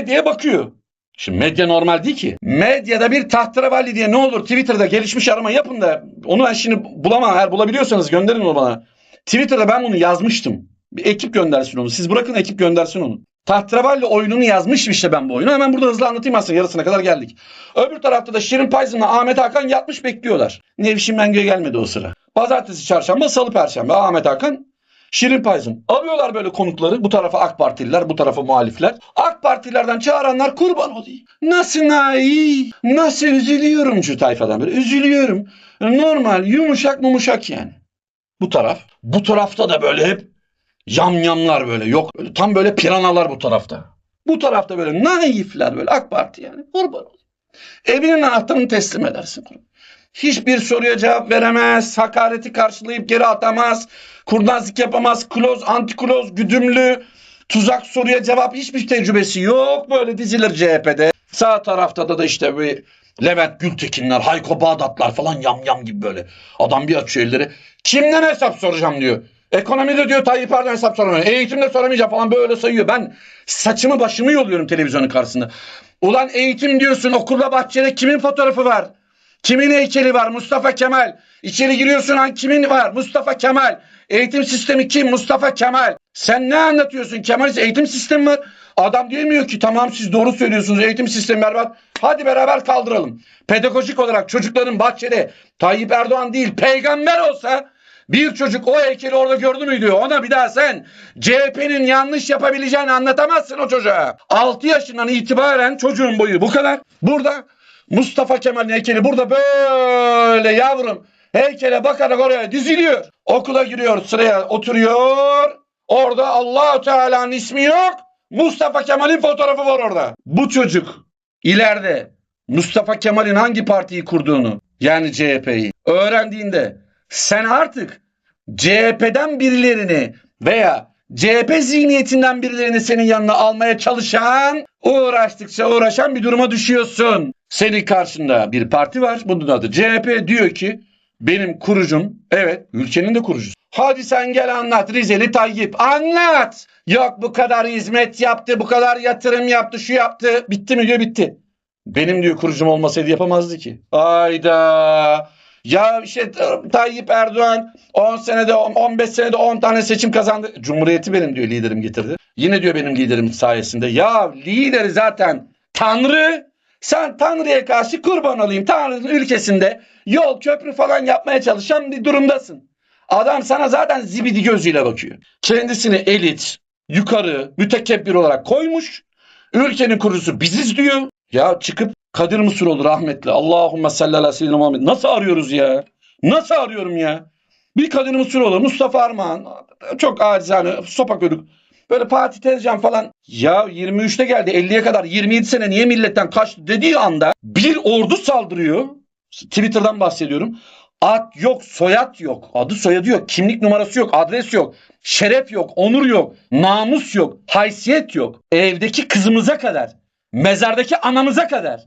medyaya bakıyor. Şimdi medya normal değil ki. Medyada bir tahterevalli diye ne olur Twitter'da gelişmiş arama yapın da onu ben şimdi bulamam. Eğer bulabiliyorsanız gönderin onu bana. Twitter'da ben bunu yazmıştım. Bir ekip göndersin onu. Siz bırakın ekip göndersin onu. Tahterevalli oyununu yazmışım işte ben bu oyunu. Hemen burada hızlı anlatayım aslında yarısına kadar geldik. Öbür tarafta da Şirin Payzın'la Ahmet Hakan yatmış bekliyorlar. Nevşin Mengü'ye gelmedi o sıra. Pazartesi, çarşamba, salı, perşembe Ahmet Hakan Şirin Payzın. Alıyorlar böyle konukları. Bu tarafa AK Partililer, bu tarafa muhalifler. AK Partililerden çağıranlar kurban olayım. Nasıl nayi, nasıl üzülüyorum şu tayfadan böyle. Üzülüyorum. Normal, yumuşak mumuşak yani. Bu taraf. Bu tarafta da böyle hep yamyamlar böyle. Yok tam böyle piranalar bu tarafta. Bu tarafta böyle naifler böyle AK Parti yani. Kurban olayım. Evinin anahtarını teslim edersin. Hiçbir soruya cevap veremez. Hakareti karşılayıp geri atamaz. Kurnazlık yapamaz. Kloz, antikloz, güdümlü. Tuzak soruya cevap hiçbir tecrübesi yok. Böyle dizilir CHP'de. Sağ tarafta da, da işte bir Levent Gültekinler, Hayko Bağdatlar falan yam yam gibi böyle. Adam bir açıyor elleri. Kimden hesap soracağım diyor. Ekonomide diyor Tayyip Erdoğan hesap soramıyor. Eğitimde soramayacağım falan böyle sayıyor. Ben saçımı başımı yoluyorum televizyonun karşısında. Ulan eğitim diyorsun okulda bahçede kimin fotoğrafı var? Kimin heykeli var? Mustafa Kemal. İçeri giriyorsun an kimin var? Mustafa Kemal. Eğitim sistemi kim? Mustafa Kemal. Sen ne anlatıyorsun? Kemalist eğitim sistemi var. Adam diyemiyor ki tamam siz doğru söylüyorsunuz eğitim sistemi berbat. Hadi beraber kaldıralım. Pedagojik olarak çocukların bahçede Tayyip Erdoğan değil peygamber olsa bir çocuk o heykeli orada gördü mü diyor. Ona bir daha sen CHP'nin yanlış yapabileceğini anlatamazsın o çocuğa. 6 yaşından itibaren çocuğun boyu bu kadar. Burada Mustafa Kemal'in heykeli burada böyle yavrum heykele bakarak oraya diziliyor. Okula giriyor sıraya oturuyor. Orada Allahu Teala'nın ismi yok. Mustafa Kemal'in fotoğrafı var orada. Bu çocuk ileride Mustafa Kemal'in hangi partiyi kurduğunu yani CHP'yi öğrendiğinde sen artık CHP'den birilerini veya CHP zihniyetinden birilerini senin yanına almaya çalışan, uğraştıkça uğraşan bir duruma düşüyorsun. Senin karşında bir parti var. Bunun adı CHP. Diyor ki benim kurucum, evet ülkenin de kurucusu. Hadi sen gel anlat Rizeli Tayyip. Anlat. Yok bu kadar hizmet yaptı, bu kadar yatırım yaptı, şu yaptı. Bitti mi diyor bitti. Benim diyor kurucum olmasaydı yapamazdı ki. Ayda. Ya işte Tayyip Erdoğan 10 senede 15 senede 10 tane seçim kazandı. Cumhuriyeti benim diyor liderim getirdi. Yine diyor benim liderim sayesinde. Ya lideri zaten Tanrı. Sen Tanrı'ya karşı kurban olayım. Tanrı'nın ülkesinde yol köprü falan yapmaya çalışan bir durumdasın. Adam sana zaten zibidi gözüyle bakıyor. Kendisini elit, yukarı, mütekebbir olarak koymuş. Ülkenin kurucusu biziz diyor. Ya çıkıp Kadir Mısıroğlu rahmetli. Allahümme salli ala seyyidina Muhammed. Nasıl arıyoruz ya? Nasıl arıyorum ya? Bir Kadir Mısıroğlu, Mustafa Armağan. Çok acizane sopa körük. Böyle Fatih Tezcan falan. Ya 23'te geldi 50'ye kadar 27 sene niye milletten kaçtı dediği anda bir ordu saldırıyor. Twitter'dan bahsediyorum. Ad yok, soyad yok. Adı soyadı yok. Kimlik numarası yok. Adres yok. Şeref yok. Onur yok. Namus yok. Haysiyet yok. Evdeki kızımıza kadar. Mezardaki anamıza kadar.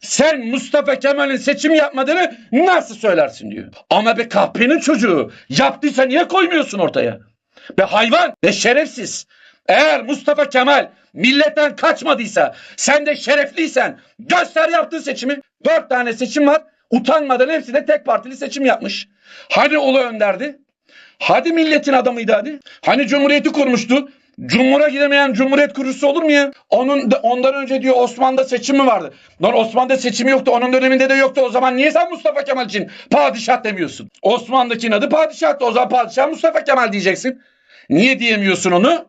Sen Mustafa Kemal'in seçim yapmadığını nasıl söylersin diyor. Ama be kahpenin çocuğu yaptıysa niye koymuyorsun ortaya? Be hayvan ve şerefsiz. Eğer Mustafa Kemal milletten kaçmadıysa sen de şerefliysen göster yaptığı seçimi. Dört tane seçim var. Utanmadan hepsi de tek partili seçim yapmış. Hani Ulu Önder'di? Hadi milletin adamıydı hadi. Hani Cumhuriyeti kurmuştu? Cumhur'a gidemeyen Cumhuriyet kurucusu olur mu ya? Onun ondan önce diyor Osmanlı'da seçim mi vardı? Lan Osmanlı'da seçimi yoktu. Onun döneminde de yoktu. O zaman niye sen Mustafa Kemal için padişah demiyorsun? Osmanlı'daki adı padişahtı. O zaman padişah Mustafa Kemal diyeceksin. Niye diyemiyorsun onu?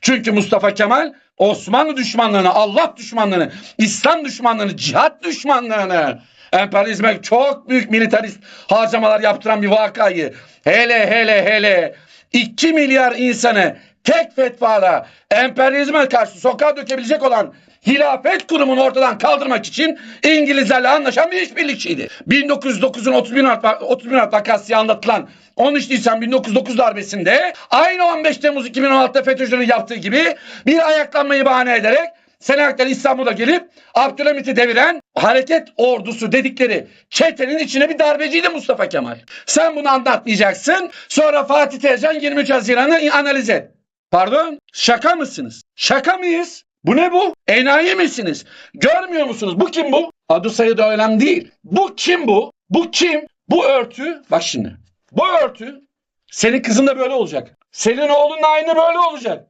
Çünkü Mustafa Kemal Osmanlı düşmanlığını, Allah düşmanlığını, İslam düşmanlığını, cihat düşmanlığını, emperyalizme çok büyük militarist harcamalar yaptıran bir vakayı hele hele hele 2 milyar insanı tek fetvada emperyalizme karşı sokağa dökebilecek olan hilafet kurumunu ortadan kaldırmak için İngilizlerle anlaşan bir işbirlikçiydi. 1909'un 31 Mart, 31 Mart vakası anlatılan 13 Nisan 1909 darbesinde aynı 15 Temmuz 2016'da FETÖ'cülerin yaptığı gibi bir ayaklanmayı bahane ederek Senak'tan İstanbul'a gelip Abdülhamit'i deviren hareket ordusu dedikleri çetenin içine bir darbeciydi Mustafa Kemal. Sen bunu anlatmayacaksın. Sonra Fatih Tezcan 23 Haziran'ı analiz et. Pardon? Şaka mısınız? Şaka mıyız? Bu ne bu? Enayi misiniz? Görmüyor musunuz? Bu kim bu? Adı sayıda önemli değil. Bu kim bu? Bu kim? Bu örtü. Bak şimdi. Bu örtü. Senin kızın da böyle olacak. Senin oğlun da aynı böyle olacak.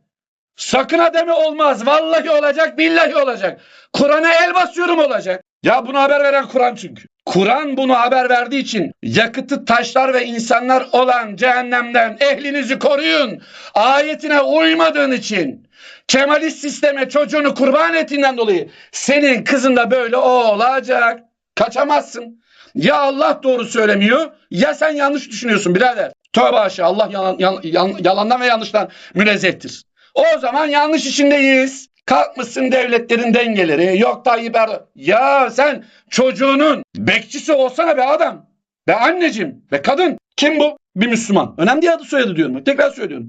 Sakın ha deme olmaz. Vallahi olacak, billahi olacak. Kur'an'a el basıyorum olacak. Ya bunu haber veren Kur'an çünkü. Kur'an bunu haber verdiği için yakıtı taşlar ve insanlar olan cehennemden ehlinizi koruyun. Ayetine uymadığın için Kemalist sisteme çocuğunu kurban ettiğinden dolayı senin kızın da böyle olacak. Kaçamazsın. Ya Allah doğru söylemiyor ya sen yanlış düşünüyorsun birader. Tövbe aşağı Allah yalan, yalan- yalan- yalandan ve yanlıştan münezzehtir. O zaman yanlış içindeyiz. Kalkmışsın devletlerin dengeleri. Yok Tayyip Erdoğan. Ya sen çocuğunun bekçisi olsana be adam. Be anneciğim. Be kadın. Kim bu? Bir Müslüman. Önemli değil adı soyadı diyorum. Tekrar söylüyorum.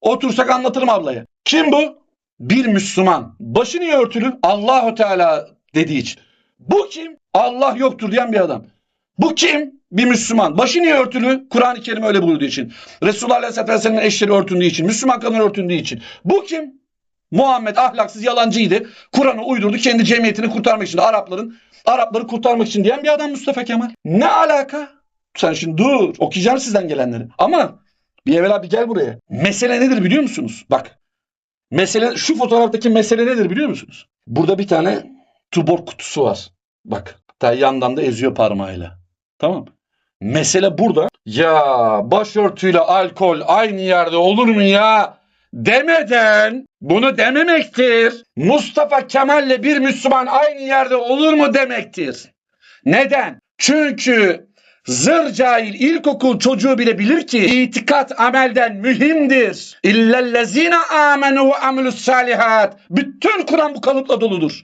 Otursak anlatırım ablaya. Kim bu? Bir Müslüman. Başı niye örtülü? Allahu Teala dediği için. Bu kim? Allah yoktur diyen bir adam. Bu kim? Bir Müslüman. Başı niye örtülü? Kur'an-ı Kerim öyle buyurduğu için. Resulullah Aleyhisselatü Vesselam'ın eşleri örtündüğü için. Müslüman kadın örtündüğü için. Bu kim? Muhammed ahlaksız yalancıydı. Kur'an'ı uydurdu kendi cemiyetini kurtarmak için. Arapların Arapları kurtarmak için diyen bir adam Mustafa Kemal. Ne alaka? Sen şimdi dur okuyacağım sizden gelenleri. Ama bir evvela bir gel buraya. Mesele nedir biliyor musunuz? Bak. Mesele şu fotoğraftaki mesele nedir biliyor musunuz? Burada bir tane tubor kutusu var. Bak. Hatta yandan da eziyor parmağıyla. Tamam. Mesele burada. Ya başörtüyle alkol aynı yerde olur mu ya? Demeden bunu dememektir. Mustafa Kemal'le bir Müslüman aynı yerde olur mu demektir. Neden? Çünkü zır cahil ilkokul çocuğu bile bilir ki itikat amelden mühimdir. İllellezine amenu ve amilus salihat. Bütün Kur'an bu kalıpla doludur.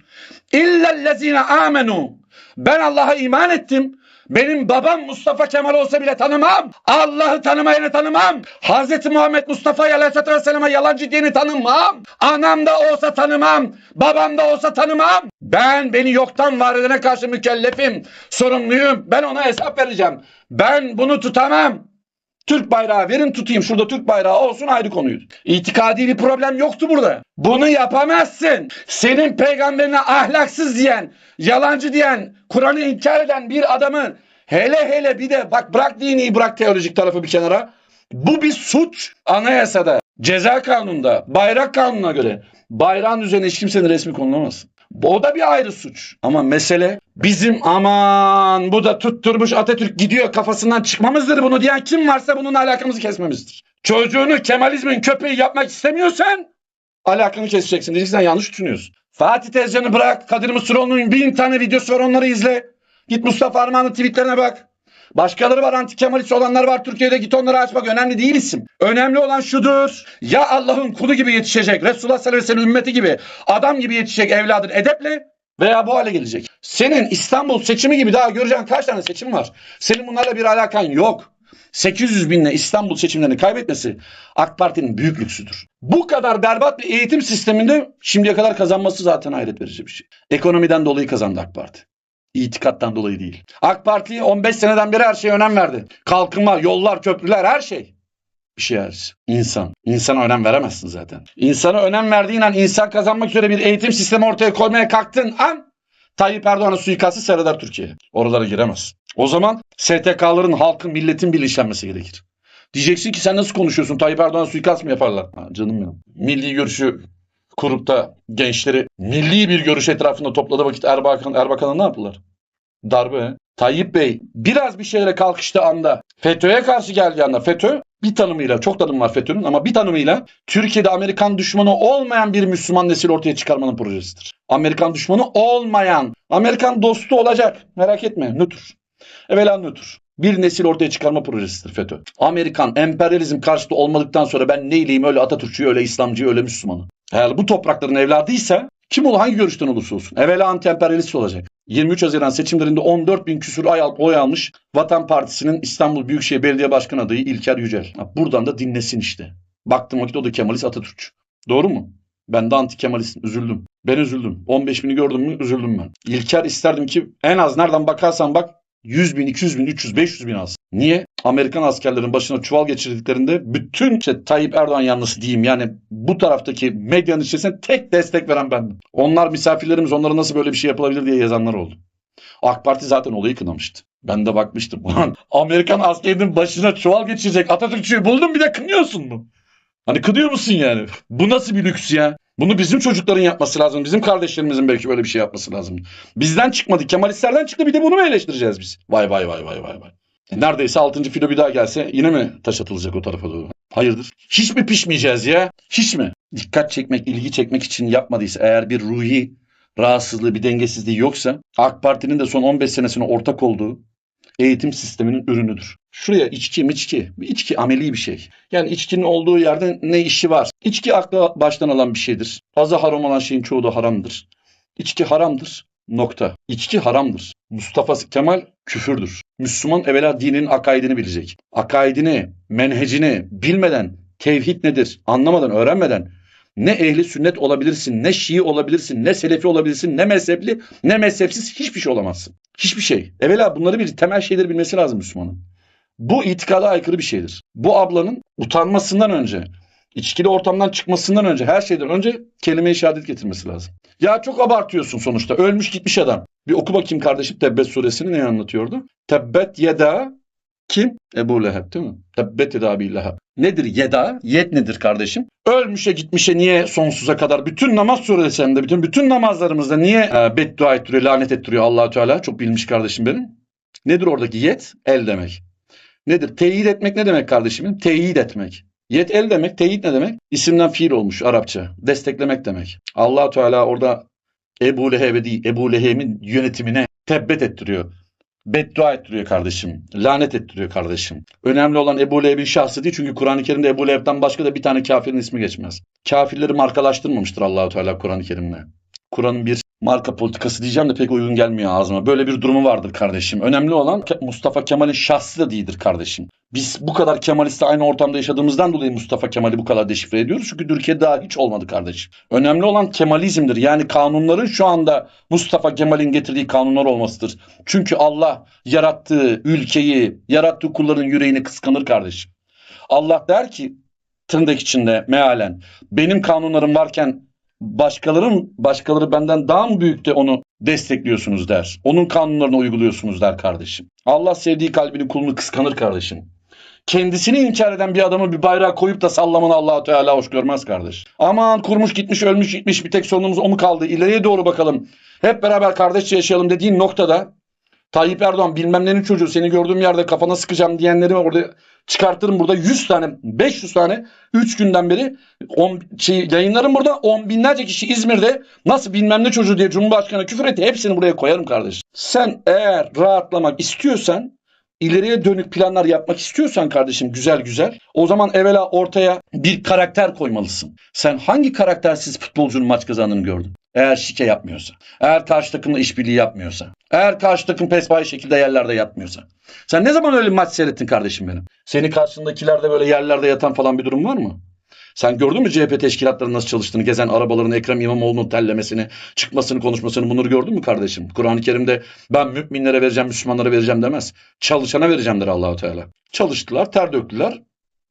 İllellezine amenu. Ben Allah'a iman ettim. Benim babam Mustafa Kemal olsa bile tanımam. Allah'ı tanımayanı tanımam. Hz. Muhammed Mustafa Aleyhisselatü Vesselam'a yalancı diyeni tanımam. Anam da olsa tanımam. Babam da olsa tanımam. Ben beni yoktan var edene karşı mükellefim. Sorumluyum. Ben ona hesap vereceğim. Ben bunu tutamam. Türk bayrağı verin tutayım. Şurada Türk bayrağı olsun ayrı konuydu. İtikadi bir problem yoktu burada. Bunu yapamazsın. Senin peygamberine ahlaksız diyen, yalancı diyen, Kur'an'ı inkar eden bir adamın hele hele bir de bak bırak dini bırak teolojik tarafı bir kenara. Bu bir suç anayasada, ceza kanununda, bayrak kanununa göre. Bayrağın üzerine hiç kimsenin resmi konulamaz. O da bir ayrı suç. Ama mesele bizim aman bu da tutturmuş Atatürk gidiyor kafasından çıkmamızdır bunu diyen kim varsa bununla alakamızı kesmemizdir. Çocuğunu Kemalizmin köpeği yapmak istemiyorsan alakanı keseceksin. Diyeceksin yanlış düşünüyorsun. Fatih Tezcan'ı bırak. Kadir Mısıroğlu'nun bin tane videosu var onları izle. Git Mustafa Armağan'ın tweetlerine bak. Başkaları var anti Kemalist olanlar var Türkiye'de git onları aç bak önemli değil isim. Önemli olan şudur. Ya Allah'ın kulu gibi yetişecek Resulullah sallallahu aleyhi ve sellem ümmeti gibi adam gibi yetişecek evladın edeple veya bu hale gelecek. Senin İstanbul seçimi gibi daha göreceğin kaç tane seçim var? Senin bunlarla bir alakan yok. 800 binle İstanbul seçimlerini kaybetmesi AK Parti'nin büyük lüksüdür. Bu kadar berbat bir eğitim sisteminde şimdiye kadar kazanması zaten hayret verici bir şey. Ekonomiden dolayı kazandı AK Parti. İtikattan dolayı değil. AK Parti 15 seneden beri her şeye önem verdi. Kalkınma, yollar, köprüler her şey. Bir şey. İnsan. İnsana önem veremezsin zaten. İnsana önem verdiğin an insan kazanmak üzere bir eğitim sistemi ortaya koymaya kalktığın an Tayyip Erdoğan'ın suikastı seyreder Türkiye. Oralara giremez. O zaman STK'ların, halkın, milletin bilinçlenmesi gerekir. Diyeceksin ki sen nasıl konuşuyorsun? Tayyip Erdoğan suikast mı yaparlar? Ha, canım benim. Milli görüşü kurup da gençleri milli bir görüş etrafında topladığı vakit Erbakan, Erbakan'a ne yaptılar? Darbe. Tayyip Bey biraz bir şeylere kalkıştığı anda FETÖ'ye karşı geldiği anda FETÖ bir tanımıyla çok tanım var FETÖ'nün ama bir tanımıyla Türkiye'de Amerikan düşmanı olmayan bir Müslüman nesil ortaya çıkarmanın projesidir. Amerikan düşmanı olmayan, Amerikan dostu olacak merak etme nötr. Evvela nötr. Bir nesil ortaya çıkarma projesidir FETÖ. Amerikan emperyalizm karşıtı olmadıktan sonra ben neyleyim öyle Atatürkçü, öyle İslamcı, öyle Müslümanı. Eğer bu toprakların evladıysa kim olur hangi görüşten olursa olsun. Evvela anti-emperyalist olacak. 23 Haziran seçimlerinde 14 bin küsur oy almış Vatan Partisi'nin İstanbul Büyükşehir Belediye Başkanı adayı İlker Yücel. Buradan da dinlesin işte. Baktım vakit o da Kemalist Atatürkçü. Doğru mu? Ben de anti Kemalistim. Üzüldüm. Ben üzüldüm. 15 bini gördüm mü üzüldüm ben. İlker isterdim ki en az nereden bakarsan bak 100 bin, 200 bin, 300, 500 bin alsın. Niye? Amerikan askerlerin başına çuval geçirdiklerinde bütün işte Tayyip Erdoğan yanlısı diyeyim yani bu taraftaki medyanın içerisinde tek destek veren bendim. Onlar misafirlerimiz onlara nasıl böyle bir şey yapılabilir diye yazanlar oldu. AK Parti zaten olayı kınamıştı. Ben de bakmıştım. Ulan Amerikan askerinin başına çuval geçirecek Atatürkçüyü buldun bir de kınıyorsun mu? Hani kınıyor musun yani? Bu nasıl bir lüks ya? Bunu bizim çocukların yapması lazım. Bizim kardeşlerimizin belki böyle bir şey yapması lazım. Bizden çıkmadı. Kemalistlerden çıktı bir de bunu mu eleştireceğiz biz? Vay vay vay vay vay vay. E Neredeyse 6. filo bir daha gelse yine mi taş atılacak o tarafa doğru? Hayırdır? Hiç mi pişmeyeceğiz ya? Hiç mi? Dikkat çekmek, ilgi çekmek için yapmadıysa eğer bir ruhi rahatsızlığı, bir dengesizliği yoksa AK Parti'nin de son 15 senesine ortak olduğu eğitim sisteminin ürünüdür. Şuraya içki içki. Bir içki ameli bir şey. Yani içkinin olduğu yerde ne işi var? İçki akla baştan alan bir şeydir. Fazla haram olan şeyin çoğu da haramdır. İçki haramdır. Nokta. İçki haramdır. Mustafa Kemal küfürdür. Müslüman evvela dinin akaidini bilecek. Akaidini, menhecini bilmeden tevhid nedir anlamadan, öğrenmeden ne ehli sünnet olabilirsin, ne şii olabilirsin, ne selefi olabilirsin, ne mezhepli, ne mezhepsiz hiçbir şey olamazsın. Hiçbir şey. Evvela bunları bir temel şeyleri bilmesi lazım Müslümanın. Bu itikada aykırı bir şeydir. Bu ablanın utanmasından önce, içkili ortamdan çıkmasından önce, her şeyden önce kelime-i şehadet getirmesi lazım. Ya çok abartıyorsun sonuçta. Ölmüş gitmiş adam. Bir oku bakayım kardeşim Tebbet suresini ne anlatıyordu? Tebbet yeda kim? Ebu Leheb değil mi? Tebbet yeda Abi Leheb. Nedir yeda? Yet nedir kardeşim? Ölmüşe gitmişe niye sonsuza kadar bütün namaz suresinde bütün bütün namazlarımızda niye e, beddua ettiriyor, lanet ettiriyor allah Teala? Çok bilmiş kardeşim benim. Nedir oradaki yet? El demek. Nedir? Teyit etmek ne demek kardeşimin? Teyit etmek. Yet el demek, teyit ne demek? İsimden fiil olmuş Arapça. Desteklemek demek. allah Teala orada Ebu Leheb'e değil, Ebu Leheb'in yönetimine tebbet ettiriyor. Beddua ettiriyor kardeşim. Lanet ettiriyor kardeşim. Önemli olan Ebu Leheb'in şahsı değil. Çünkü Kur'an-ı Kerim'de Ebu Leheb'den başka da bir tane kafirin ismi geçmez. Kafirleri markalaştırmamıştır Allahu Teala Kur'an-ı Kerim'le. Kur'an'ın bir marka politikası diyeceğim de pek uygun gelmiyor ağzıma. Böyle bir durumu vardır kardeşim. Önemli olan Mustafa Kemal'in şahsı da değildir kardeşim. Biz bu kadar Kemalist'le aynı ortamda yaşadığımızdan dolayı Mustafa Kemal'i bu kadar deşifre ediyoruz. Çünkü Türkiye daha hiç olmadı kardeşim. Önemli olan Kemalizmdir. Yani kanunların şu anda Mustafa Kemal'in getirdiği kanunlar olmasıdır. Çünkü Allah yarattığı ülkeyi, yarattığı kulların yüreğini kıskanır kardeşim. Allah der ki tırnak içinde mealen benim kanunlarım varken başkalarının başkaları benden daha mı büyük de onu destekliyorsunuz der. Onun kanunlarını uyguluyorsunuz der kardeşim. Allah sevdiği kalbini kulunu kıskanır kardeşim. Kendisini inkar eden bir adamı bir bayrağı koyup da sallamanı allah Teala hoş görmez kardeş. Aman kurmuş gitmiş ölmüş gitmiş bir tek sorunumuz o mu kaldı? İleriye doğru bakalım. Hep beraber kardeşçe yaşayalım dediğin noktada Tayyip Erdoğan bilmem nenin çocuğu seni gördüğüm yerde kafana sıkacağım diyenleri orada çıkartırım burada 100 tane 500 tane 3 günden beri on, şey, yayınlarım burada 10 binlerce kişi İzmir'de nasıl bilmem ne çocuğu diye Cumhurbaşkanı küfür etti hepsini buraya koyarım kardeşim. Sen eğer rahatlamak istiyorsan ileriye dönük planlar yapmak istiyorsan kardeşim güzel güzel o zaman evvela ortaya bir karakter koymalısın. Sen hangi karaktersiz futbolcunun maç kazandığını gördün? Eğer şike yapmıyorsa, eğer karşı takımla işbirliği yapmıyorsa, eğer karşı takım pespaye şekilde yerlerde yatmıyorsa. Sen ne zaman öyle maç seyrettin kardeşim benim? Senin karşındakilerde böyle yerlerde yatan falan bir durum var mı? Sen gördün mü CHP teşkilatlarının nasıl çalıştığını, gezen arabaların Ekrem İmamoğlu'nun tellemesini, çıkmasını, konuşmasını bunları gördün mü kardeşim? Kur'an-ı Kerim'de ben müminlere vereceğim, Müslümanlara vereceğim demez. Çalışana vereceğim der Allahu Teala. Çalıştılar, ter döktüler,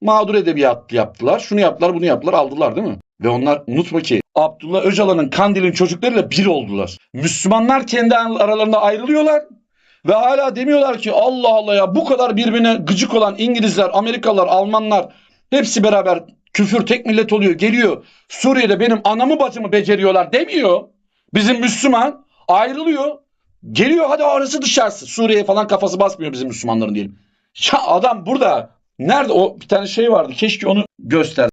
mağdur edebiyat yaptılar, şunu yaptılar, bunu yaptılar, aldılar değil mi? Ve onlar unutma ki Abdullah Öcalan'ın Kandil'in çocuklarıyla bir oldular. Müslümanlar kendi aralarında ayrılıyorlar ve hala demiyorlar ki Allah Allah ya bu kadar birbirine gıcık olan İngilizler, Amerikalılar, Almanlar hepsi beraber küfür tek millet oluyor geliyor. Suriye'de benim anamı bacımı beceriyorlar demiyor. Bizim Müslüman ayrılıyor. Geliyor hadi arası dışarısı. Suriye'ye falan kafası basmıyor bizim Müslümanların diyelim. Ya adam burada nerede o bir tane şey vardı keşke onu göster.